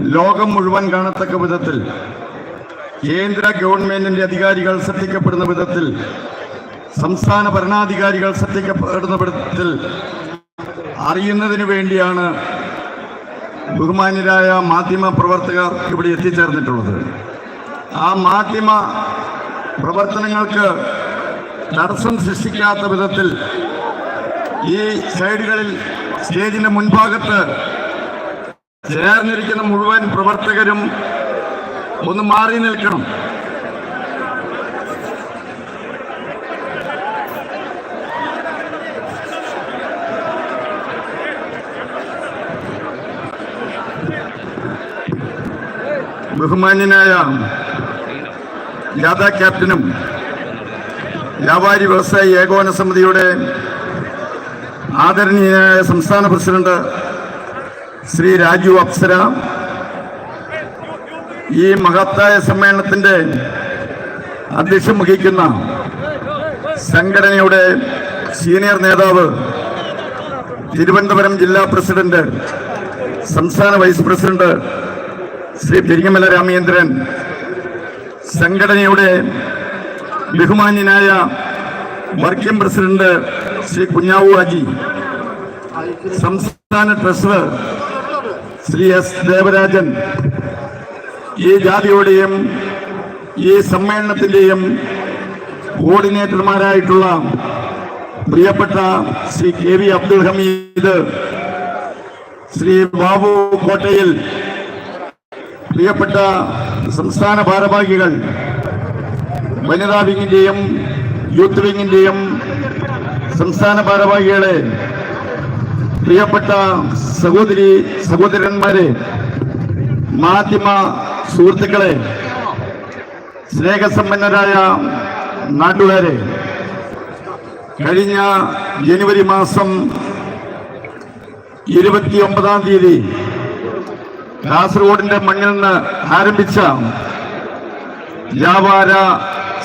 ലോകം മുഴുവൻ കാണത്തക്ക വിധത്തിൽ കേന്ദ്ര ഗവൺമെന്റിന്റെ അധികാരികൾ ശ്രദ്ധിക്കപ്പെടുന്ന വിധത്തിൽ സംസ്ഥാന ഭരണാധികാരികൾ ശ്രദ്ധിക്കപ്പെടുന്ന വിധത്തിൽ അറിയുന്നതിന് വേണ്ടിയാണ് ബഹുമാന്യരായ മാധ്യമ പ്രവർത്തകർ ഇവിടെ എത്തിച്ചേർന്നിട്ടുള്ളത്. ആ മാധ്യമ പ്രവർത്തനങ്ങൾക്ക് തടസ്സം സൃഷ്ടിക്കാത്ത വിധത്തിൽ ഈ സൈഡുകളിൽ സ്റ്റേജിന്റെ മുൻഭാഗത്ത് ചേർന്നിരിക്കുന്ന മുഴുവൻ പ്രവർത്തകരും ഒന്ന് മാറി നിൽക്കണം. ബഹുമാന്യനായ ജാഥ ക്യാപ്റ്റനും വ്യാപാരി വ്യവസായി ഏകോപന സമിതിയുടെ ആദരണീയനായ സംസ്ഥാന പ്രസിഡന്റ് ശ്രീ രാജു അപ്സര. ഈ മഹത്തായ സമ്മേളനത്തിന്റെ അധ്യക്ഷം വഹിക്കുന്ന സംഘടനയുടെ സീനിയർ നേതാവ് തിരുവനന്തപുരം ജില്ലാ പ്രസിഡന്റ് സംസ്ഥാന വൈസ് പ്രസിഡന്റ് ശ്രീ പെരിങ്ങമല രാമചന്ദ്രൻ സംഘടനയുടെ ബഹുമാന്യനായ വർക്കിംഗ് പ്രസിഡന്റ് ശ്രീ കുഞ്ഞാവു ഹാജി സംസ്ഥാന ട്രഷറർ ശ്രീ എസ് ദേവരാജൻ ഈ ജാതിയുടെയും ഈ സമ്മേളനത്തിന്റെയും കോർഡിനേറ്റർമാരായിട്ടുള്ള പ്രിയപ്പെട്ട ശ്രീ കെ വി അബ്ദുൽ ഹമീദ് ശ്രീ ബാബു കോട്ടയിൽ പ്രിയപ്പെട്ട സംസ്ഥാന ഭാരവാഹികൾ വനിതാ വിങ്ങിന്റെയും യൂത്ത് വിങ്ങിന്റെയും സംസ്ഥാന ഭാരവാഹികളെ പ്രിയപ്പെട്ട സഹോദരി സഹോദരന്മാരെ മാധ്യമ സുഹൃത്തുക്കളെ സ്നേഹസമ്പന്നരായ നാട്ടുകാരെ കഴിഞ്ഞ ജനുവരി മാസം ഇരുപത്തിയൊമ്പതാം തീയതി കാസർഗോഡിന്റെ മണ്ണിൽ നിന്ന് ആരംഭിച്ച വ്യാപാര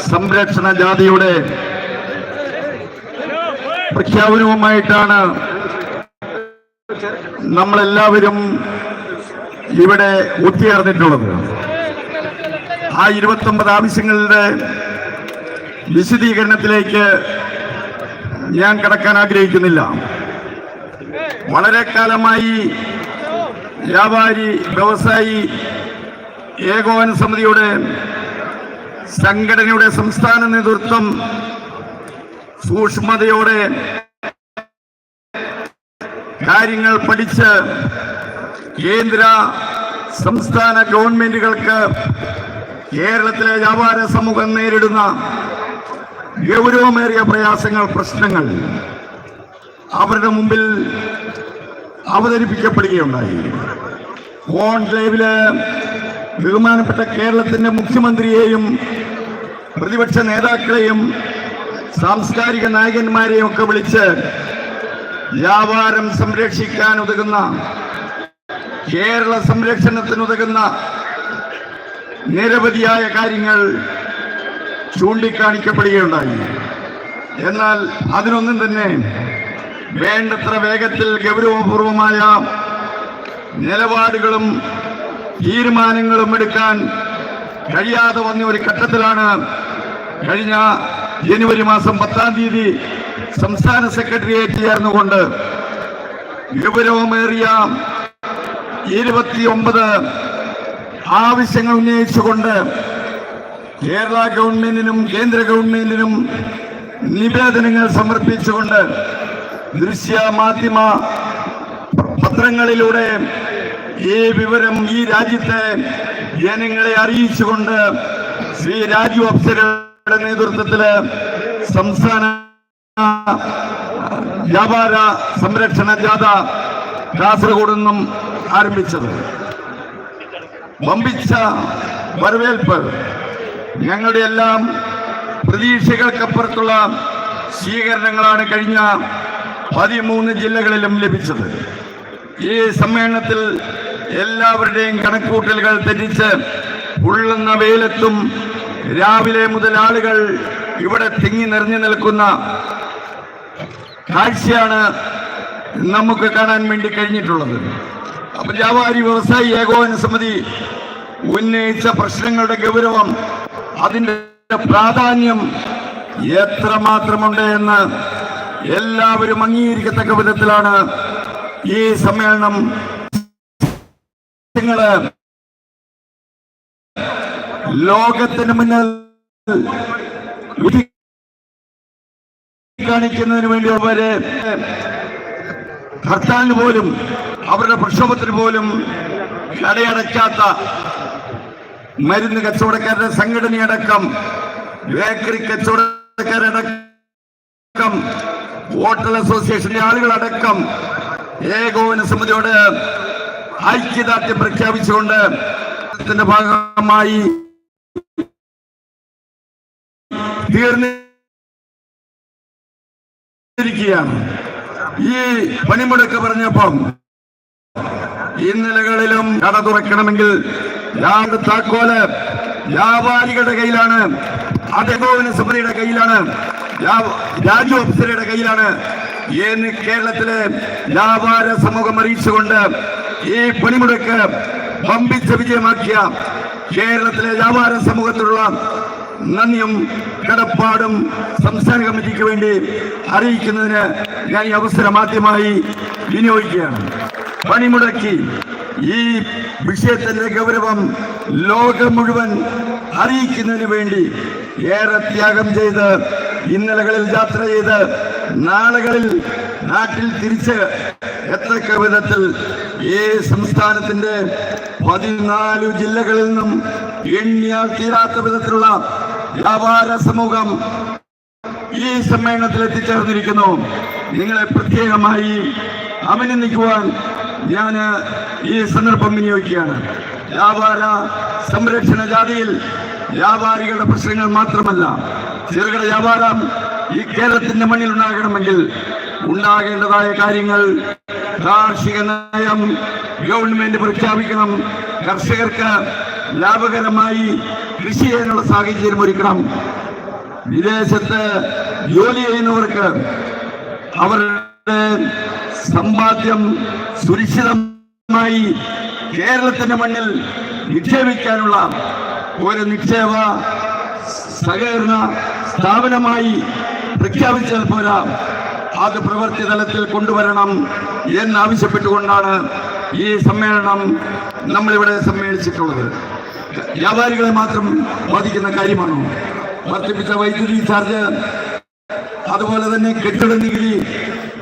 സംരക്ഷണ ജാഥയുടെ പ്രഖ്യാപനവുമായിട്ടാണ് നമ്മളെല്ലാവരും ഇവിടെ ഒത്തുചേർന്നിട്ടുള്ളത്. ആ ഇരുപത്തൊമ്പത് ആവശ്യങ്ങളുടെ വിശദീകരണത്തിലേക്ക് ഞാൻ കടക്കാൻ ആഗ്രഹിക്കുന്നില്ല. വളരെ കാലമായി വ്യാപാരി വ്യവസായി ഏകോപന സമിതിയുടെ സംഘടനയുടെ സംസ്ഥാന നേതൃത്വം സൂക്ഷ്മതയോടെ കാര്യങ്ങൾ പഠിച്ച് കേന്ദ്ര സംസ്ഥാന ഗവൺമെന്റുകൾക്ക് കേരളത്തിലെ വ്യാപാര സമൂഹം നേരിടുന്ന ഗൗരവമേറിയ പ്രയാസങ്ങൾ പ്രശ്നങ്ങൾ അവരുടെ മുമ്പിൽ അവതരിപ്പിക്കപ്പെടുകയുണ്ടായി. കോൺക്ലേവിൽ ബഹുമാനപ്പെട്ട കേരളത്തിന്റെ മുഖ്യമന്ത്രിയെയും പ്രതിപക്ഷ നേതാക്കളെയും സാംസ്കാരിക നായകന്മാരെയും ഒക്കെ വിളിച്ച് വ്യാപാരം സംരക്ഷിക്കാൻ ഉതകുന്ന കേരള സംരക്ഷണത്തിനുതകുന്ന നിരവധിയായ കാര്യങ്ങൾ ചൂണ്ടിക്കാണിക്കപ്പെടുകയുണ്ടായി. എന്നാൽ അതിനൊന്നും തന്നെ വേണ്ടത്ര വേഗത്തിൽ ഗൗരവപൂർവമായ നിലപാടുകളും തീരുമാനങ്ങളും എടുക്കാൻ കഴിയാതെ വന്ന ഒരു ഘട്ടത്തിലാണ് കഴിഞ്ഞ ജനുവരി മാസം പത്താം തീയതി സംസ്ഥാന സെക്രട്ടേറിയറ്റ് ചേർന്നുകൊണ്ട് ഗൗരവമേറിയ ഇരുപത്തിയൊമ്പത് ആവശ്യങ്ങൾ ഉന്നയിച്ചുകൊണ്ട് കേരള ഗവൺമെന്റിനും കേന്ദ്ര ഗവൺമെന്റിനും നിവേദനങ്ങൾ സമർപ്പിച്ചുകൊണ്ട് ദൃശ്യ മാധ്യമ പത്രങ്ങളിലൂടെ ഈ വിവരം ഈ രാജ്യത്തെ ജനങ്ങളെ അറിയിച്ചുകൊണ്ട് ശ്രീ രാജു അപ്സരയുടെ നേതൃത്വത്തിൽ സംസ്ഥാന വ്യാപാര സംരക്ഷണ ജാഥ കാസർഗോഡ് നിന്നും ആരംഭിച്ചത്. വമ്പിച്ച വരവേൽപ്പ് ഞങ്ങളുടെ എല്ലാം പ്രതീക്ഷകൾക്കപ്പുറത്തുള്ള സ്വീകരണങ്ങളാണ് കഴിഞ്ഞ പതിമൂന്ന് ജില്ലകളിലും ലഭിച്ചത്. ഈ സമ്മേളനത്തിൽ എല്ലാവരുടെയും കണക്കൂട്ടലുകൾ തെറ്റിച്ച് ഉള്ളുന്ന വെയിലത്തും രാവിലെ മുതൽ ആളുകൾ ഇവിടെ തിങ്ങി നിറഞ്ഞു നിൽക്കുന്ന കാഴ്ചയാണ് നമുക്ക് കാണാൻ വേണ്ടി കഴിഞ്ഞിട്ടുള്ളത്. വ്യാപാരി വ്യവസായി ഏകോപന സമിതി ഉന്നയിച്ച പ്രശ്നങ്ങളുടെ ഗൗരവം അതിന്റെ പ്രാധാന്യം എത്രമാത്രമുണ്ട് എന്ന് എല്ലാവരും അംഗീകരിക്കത്തക്ക വിധത്തിലാണ് ഈ സമ്മേളനം. നിങ്ങൾ ലോകത്തിന് മുന്നിൽ കാണിക്കുന്നതിന് വേണ്ടി അവരെ ഹർത്താലിന് പോലും അവരുടെ പ്രക്ഷോഭത്തിന് പോലും കടയടയ്ക്കാത്ത മരുന്ന് കച്ചവടക്കാരുടെ സംഘടനയടക്കം ബേക്കറി കച്ചവടക്കാരടക്കം ഹോട്ടൽ അസോസിയേഷന്റെ ആളുകളടക്കം ഏകോപന സമിതിയോട് ഐക്യദാർഢ്യം പ്രഖ്യാപിച്ചുകൊണ്ട് ഭാഗമായി ഭാഗമായി തീർന്നിരിക്കുകയാണ് ഈ പണിമുടക്ക് പറഞ്ഞപ്പം ഇന്നലകളിലും കട തുറക്കണമെങ്കിൽ താക്കോൽ വ്യാപാരികളുടെ കയ്യിലാണ് അതേകോപന സമിതിയുടെ കയ്യിലാണ് രാജു ഓഫീസറുടെ കയ്യിലാണ്. എന്ന് കേരളത്തിലെ വ്യാപാര സമൂഹം അറിയിച്ചുകൊണ്ട് ഈ പണിമുടക്ക് വമ്പിച്ച വിജയമാക്കിയ കേരളത്തിലെ വ്യാപാര സമൂഹത്തിലുള്ള നന്ദിയും കടപ്പാടും സംസ്ഥാന കമ്മിറ്റിക്ക് വേണ്ടി അറിയിക്കുന്നതിന് ഞാൻ ഈ അവസരം ആദ്യമായി വിനിയോഗിക്കുകയാണ്. പണിമുടക്കി ഈ വിഷയത്തിന്റെ ഗൗരവം ലോകം മുഴുവൻ അറിയിക്കുന്നതിന് വേണ്ടി ഏറെ ത്യാഗം ചെയ്ത് ഇന്നലകളിൽ യാത്ര ചെയ്ത് നാളുകളിൽ നാട്ടിൽ തിരിച്ച് എത്തക്ക വിധത്തിൽ ഈ സംസ്ഥാനത്തിന്റെ പതിനാല് ജില്ലകളിൽ നിന്നും എണ്ണിയാൽ തീരാത്ത വിധത്തിലുള്ള വ്യാപാര സമൂഹം ഈ സമ്മേളനത്തിൽ എത്തിച്ചേർന്നിരിക്കുന്നു. നിങ്ങളെ പ്രത്യേകമായി അഭിനന്ദിക്കുവാൻ ഞാൻ ഈ സന്ദർഭം വിനിയോഗിക്കുകയാണ്. വ്യാപാര സംരക്ഷണ ജാതിയിൽ വ്യാപാരികളുടെ പ്രശ്നങ്ങൾ മാത്രമല്ല ചെറുകിട വ്യാപാരം ഈ കേരളത്തിന്റെ മണ്ണിൽ ഉണ്ടാകണമെങ്കിൽ ഉണ്ടാകേണ്ടതായ കാര്യങ്ങൾ കാർഷിക നയം ഗവൺമെന്റ് പ്രഖ്യാപിക്കണം. കർഷകർക്ക് ലാഭകരമായി കൃഷി ചെയ്യാനുള്ള സാഹചര്യം ഒരുക്കണം. വിദേശത്ത് ജോലി ചെയ്യുന്നവർക്ക് അവരുടെ സമ്പാദ്യം സുരക്ഷിതമായി കേരളത്തിന്റെ മണ്ണിൽ നിക്ഷേപിക്കാനുള്ള ഒരു നിക്ഷേപ സഹകരണ സ്ഥാപനമായി പ്രഖ്യാപിച്ചാൽ പോരാ. അത് പ്രവൃത്തി തലത്തിൽ കൊണ്ടുവരണം എന്നാവശ്യപ്പെട്ടുകൊണ്ടാണ് ഈ സമ്മേളനം നമ്മളിവിടെ സമ്മേളിച്ചിട്ടുള്ളത്. വ്യാപാരികളെ മാത്രം ബാധിക്കുന്ന കാര്യമാണോ? വർദ്ധിപ്പിച്ച വൈദ്യുതി ചാർജ് അതുപോലെ തന്നെ കെട്ടിട നികുതി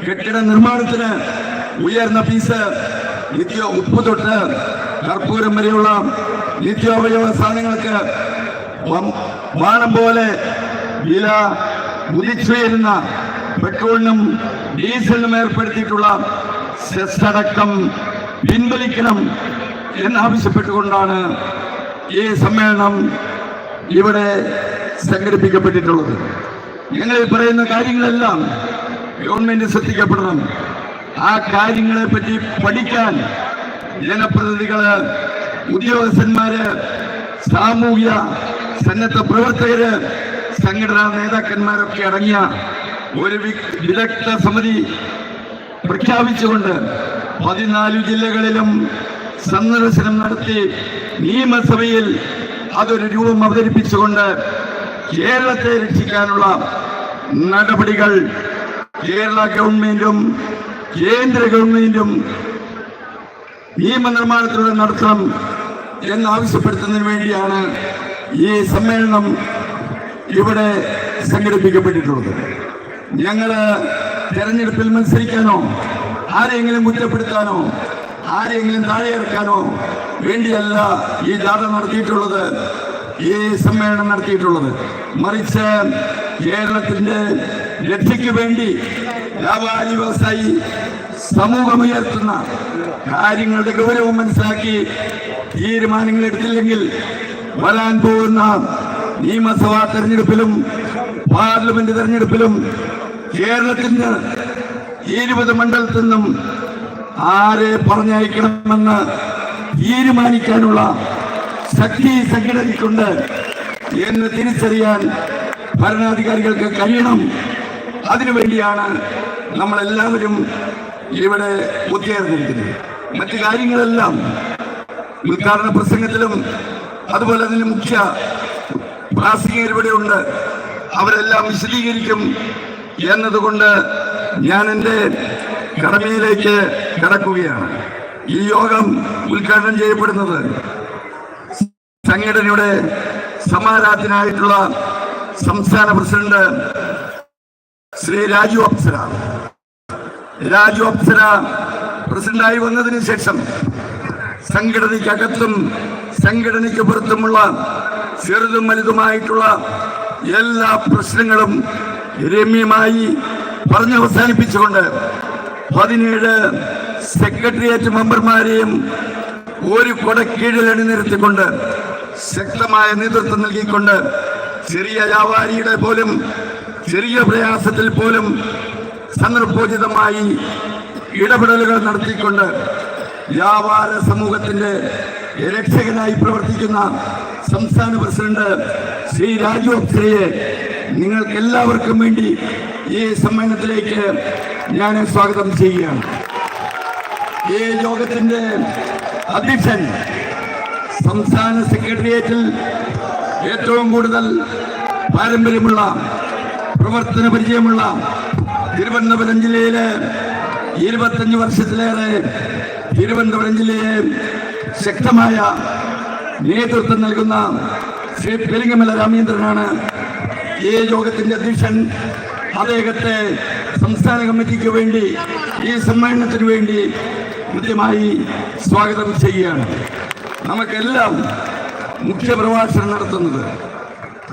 കെട്ടിട നിർമ്മാണത്തിന് ഉയർന്ന ഫീസ് നിത്യ ഉപ്പ് തൊട്ട് കർപ്പൂരം വരെയുള്ള നിത്യോപയോഗ സാധനങ്ങൾക്ക് വാണം പോലെ വില ഉദിച്ചുയരുന്ന പെട്രോളിനും ഡീസലിനും ഏർപ്പെടുത്തിയിട്ടുള്ള സെസ് അടക്കം പിൻവലിക്കണം എന്നാവശ്യപ്പെട്ടുകൊണ്ടാണ് ഈ സമ്മേളനം ഇവിടെ സംഘടിപ്പിക്കപ്പെട്ടിട്ടുള്ളത്. ഞങ്ങൾ പറയുന്ന കാര്യങ്ങളെല്ലാം ഗവൺമെന്റ് ശ്രദ്ധിക്കപ്പെടണം. ആ കാര്യങ്ങളെ പറ്റി പഠിക്കാൻ ജനപ്രതിനിധികൾ ഉദ്യോഗസ്ഥന്മാര് സാമൂഹ്യ സന്നദ്ധ പ്രവർത്തകര് സംഘടനാ നേതാക്കന്മാരൊക്കെ അടങ്ങിയ ഒരു വിദഗ്ധ സമിതി പ്രഖ്യാപിച്ചുകൊണ്ട് പതിനാല് ജില്ലകളിലും സന്ദർശനം നടത്തി നിയമസഭയിൽ അതൊരു രൂപം അവതരിപ്പിച്ചുകൊണ്ട് കേരളത്തെ രക്ഷിക്കാനുള്ള നടപടികൾ കേരള ഗവൺമെന്റും കേന്ദ്ര ഗവൺമെന്റും നിയമനിർമ്മാണത്തിലൂടെ നടത്തണം എന്നാവശ്യപ്പെടുത്തുന്നതിന് വേണ്ടിയാണ് ഈ സമ്മേളനം ഇവിടെ സംഘടിപ്പിക്കപ്പെട്ടിട്ടുള്ളത്. ഞങ്ങൾ തെരഞ്ഞെടുപ്പിൽ മത്സരിക്കാനോ ആരെങ്കിലും കുറ്റപ്പെടുത്താനോ ആരെങ്കിലും താഴെ ഇറക്കാനോ വേണ്ടിയല്ല ഈ ജാഥ നടത്തിയിട്ടുള്ളത് ഈ സമ്മേളനം നടത്തിയിട്ടുള്ളത്. മറിച്ച് കേരളത്തിന്റെ രക്ഷയ്ക്ക് വേണ്ടി വ്യാപാരി വ്യവസായി സമൂഹമുയർത്തുന്ന കാര്യങ്ങളുടെ ഗൗരവം മനസ്സിലാക്കി തീരുമാനങ്ങൾ എടുത്തില്ലെങ്കിൽ വരാൻ പോകുന്ന നിയമസഭാ തെരഞ്ഞെടുപ്പിലും പാർലമെന്റ് തെരഞ്ഞെടുപ്പിലും കേരളത്തിന് ഇരുപത് മണ്ഡലത്തിൽ നിന്നും ആരെ പറഞ്ഞയക്കണമെന്ന് തീരുമാനിക്കാനുള്ള ശക്തി സംഘടനയ്ക്കുണ്ട് എന്ന് തിരിച്ചറിയാൻ ഭരണാധികാരികൾക്ക് കഴിയണം. അതിനുവേണ്ടിയാണ് നമ്മളെല്ലാവരും ഇവിടെ ഒത്തുചേർന്നിരിക്കുന്നത്. മറ്റു കാര്യങ്ങളെല്ലാം ഉദ്ഘാടന പ്രസംഗത്തിലും അതുപോലെ തന്നെ മുഖ്യ പ്രാസംഗികർ ഇവിടെ ഉണ്ട് അവരെല്ലാം വിശദീകരിക്കും എന്നതുകൊണ്ട് ഞാൻ എന്റെ കടമയിലേക്ക് കടക്കുകയാണ്. ഈ യോഗം ഉദ്ഘാടനം ചെയ്യപ്പെടുന്നത് സംഘടനയുടെ സമാരാധനായിട്ടുള്ള സംസ്ഥാന പ്രസിഡന്റ് ശ്രീ രാജു അപ്സര. രാജു അപ്സര പ്രസിഡന്റായി വന്നതിന് ശേഷം സംഘടനയ്ക്കകത്തും സംഘടനയ്ക്ക് പുറത്തുമുള്ള ചെറുതും വലുതുമായിട്ടുള്ള എല്ലാ പ്രശ്നങ്ങളും രമ്യമായി പറഞ്ഞവസാനിപ്പിച്ചുകൊണ്ട് പതിനേഴ് സെക്രട്ടേറിയറ്റ് മെമ്പർമാരെയും ഒരു കൊടക്കീഴിൽ അണിനിരത്തിക്കൊണ്ട് ശക്തമായ നേതൃത്വം നൽകിക്കൊണ്ട് ചെറിയ വ്യാപാരിയുടെ പോലും ചെറിയ പ്രയാസത്തിൽ പോലും സന്ദർഭോചിതമായി ഇടപെടലുകൾ നടത്തിക്കൊണ്ട് വ്യാപാര സമൂഹത്തിന്റെ രക്ഷകനായി പ്രവർത്തിക്കുന്ന സംസ്ഥാന പ്രസിഡന്റ് ശ്രീ രാജു അപ്സരയെ നിങ്ങൾക്ക് എല്ലാവർക്കും വേണ്ടി ഈ സമ്മേളനത്തിലേക്ക് ഞാൻ സ്വാഗതം ചെയ്യുകയാണ്. ഈ യോഗത്തിന്റെ അധ്യക്ഷൻ സംസ്ഥാന സെക്രട്ടേറിയറ്റിൽ ഏറ്റവും കൂടുതൽ പാരമ്പര്യമുള്ള പ്രവർത്തന പരിചയമുള്ള തിരുവനന്തപുരം ജില്ലയിലെ ഇരുപത്തഞ്ച് വർഷത്തിലേറെ തിരുവനന്തപുരം ജില്ലയെ ശക്തമായ നേതൃത്വം നൽകുന്ന ശ്രീ പെരിങ്ങമല രാമേന്ദ്രനാണ് ഈ യോഗത്തിന്റെ അധ്യക്ഷൻ. അദ്ദേഹത്തെ സംസ്ഥാന കമ്മിറ്റിക്ക് വേണ്ടി ഈ സമ്മേളനത്തിന് വേണ്ടി കൃത്യമായി സ്വാഗതം ചെയ്യുകയാണ്. നമുക്കെല്ലാം മുഖ്യപ്രഭാഷണം നടത്തുന്നത്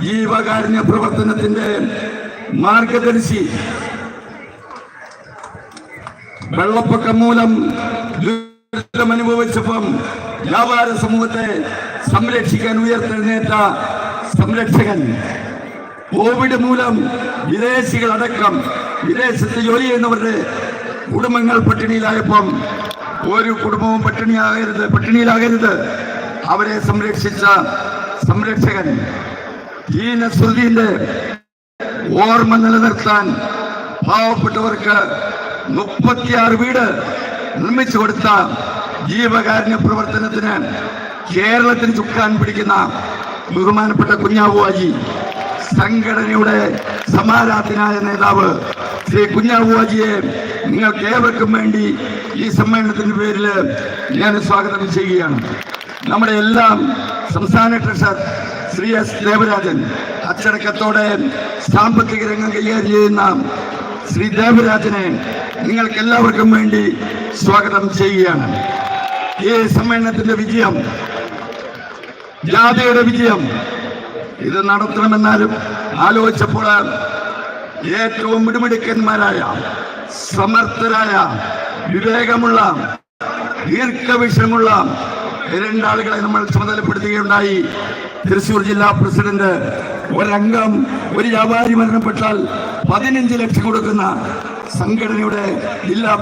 ജീവകാരുണ്യ പ്രവർത്തനത്തിന്റെ മാർഗദർശി വെള്ളപ്പൊക്കം മൂലം ദുരിതം അനുഭവിച്ചപ്പം വ്യാപാര സമൂഹത്തെ സംരക്ഷിക്കാൻ ഉയർത്തെഴുന്നേറ്റ സംരക്ഷകൻ. കോവിഡ് മൂലം വിദേശികളടക്കം വിദേശത്ത് ജോലി ചെയ്യുന്നവരുടെ കുടുംബങ്ങൾ പട്ടിണിയിലായപ്പം ഒരു കുടുംബവും പട്ടിണിയാകരുത് പട്ടിണിയിലാകരുത്. അവരെ സംരക്ഷിച്ച സംരക്ഷകൻ ഈ നസ്രുദ്ദീന്റെ ഓർമ്മ നിലനിർത്താൻ പാവപ്പെട്ടവർക്ക് മുപ്പത്തിയാറ് വീട് നിർമ്മിച്ചു കൊടുത്ത ജീവകാരുണ്യ പ്രവർത്തനത്തിന് കേരളത്തിന് ചുക്കാൻ പിടിക്കുന്ന ബഹുമാനപ്പെട്ട കുഞ്ഞാവുവാജി സംഘടനയുടെ സമാരാധനായ നേതാവ് ശ്രീ കുഞ്ഞാവുവാജിയെ നിങ്ങൾക്ക് ഏവർക്കും വേണ്ടി ഈ സമ്മേളനത്തിന്റെ പേരിൽ ഞാൻ സ്വാഗതം ചെയ്യുകയാണ്. നമ്മുടെ എല്ലാം സംസ്ഥാന ട്രഷർ ശ്രീ എസ് ദേവരാജൻ അച്ചടക്കത്തോടെ സാമ്പത്തിക രംഗം കൈകാര്യം ചെയ്യുന്ന ശ്രീ ദേവരാജനെ നിങ്ങൾക്ക് എല്ലാവർക്കും വേണ്ടി സ്വാഗതം ചെയ്യുകയാണ്. ഈ സമ്മേളനത്തിന്റെ വിജയം ജാഥയുടെ വിജയം ഇത് നടത്തണമെന്നാലും ആലോചിച്ചപ്പോൾ ഏറ്റവും മിടുമിടുക്കന്മാരായ സമർത്ഥരായ വിവേകമുള്ള ദീർഘവിഷമുള്ള രണ്ടാളുകളെ നമ്മൾ ചുമതലപ്പെടുത്തുകയുണ്ടായി. തൃശൂർ ജില്ലാ പ്രസിഡന്റ് ഒരംഗം ഒരു വ്യാപാരി മരണപ്പെട്ടാൽ പതിനഞ്ച് ലക്ഷം കൊടുക്കുന്ന സംഘടനയുടെ ജില്ലാ